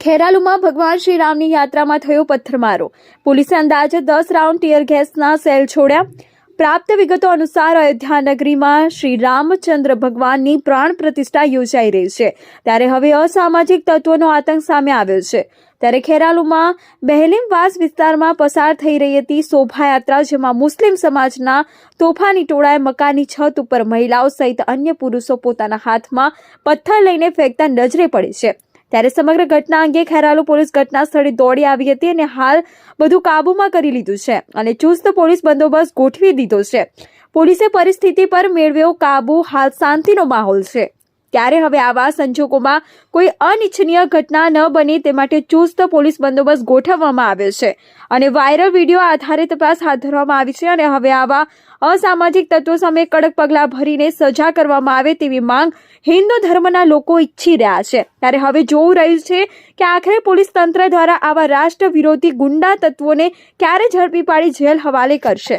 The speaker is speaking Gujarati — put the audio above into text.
ખેરાલુમાં ભગવાન શ્રીરામની યાત્રામાં થયો પથ્થરમારો. પોલીસે અંદાજે દસ રાઉન્ડ ટીયર ગેસના સેલ છોડ્યા. પ્રાપ્ત વિગતો અનુસાર અયોધ્યા નગરીમાં શ્રી રામચંદ્ર ભગવાનની પ્રાણ પ્રતિષ્ઠા યોજાઈ રહી છે. ત્યારે હવે અસામાજિક તત્વોનો આતંક સામે આવ્યો છે. ત્યારે ખેરાલુમાં બહેલીમવાસ વિસ્તારમાં પસાર થઈ રહી હતી શોભાયાત્રા, જેમાં મુસ્લિમ સમાજના તોફાની ટોળાએ મકાનની છત ઉપર મહિલાઓ સહિત અન્ય પુરુષો પોતાના હાથમાં પથ્થર લઈને ફેંકતા નજરે પડે છે. ત્યારે સમગ્ર ઘટના અંગે ખેરાલુ પોલીસ ઘટના સ્થળે દોડી આવી હતી અને હાલ બધું કાબૂમાં કરી લીધું છે અને ચુસ્ત પોલીસ બંદોબસ્ત ગોઠવી દીધો છે. પોલીસે પરિસ્થિતિ પર મેળવ્યો કાબુ, હાલ શાંતિનો માહોલ છે. ત્યારે હવે આવા સંજોગોમાં કોઈ અનિચ્છનીય ઘટના ન બને તે માટે ચુસ્ત પોલીસ બંદોબસ્ત ગોઠવવામાં આવ્યો છે. અને વાયરલ વીડિયો આધારે તપાસ હાથ ધરવામાં આવી છે અને હવે આવા અસામાજિક તત્વો સામે કડક પગલાં ભરીને સજા કરવામાં આવે તેવી માંગ હિન્દુ ધર્મના લોકો ઈચ્છી રહ્યા છે. ત્યારે હવે જોવું રહ્યું છે કે આખરે પોલીસ તંત્ર દ્વારા આવા રાષ્ટ્ર વિરોધી ગુંડા તત્વોને ક્યારે ઝડપી પાડી જેલ હવાલે કરશે.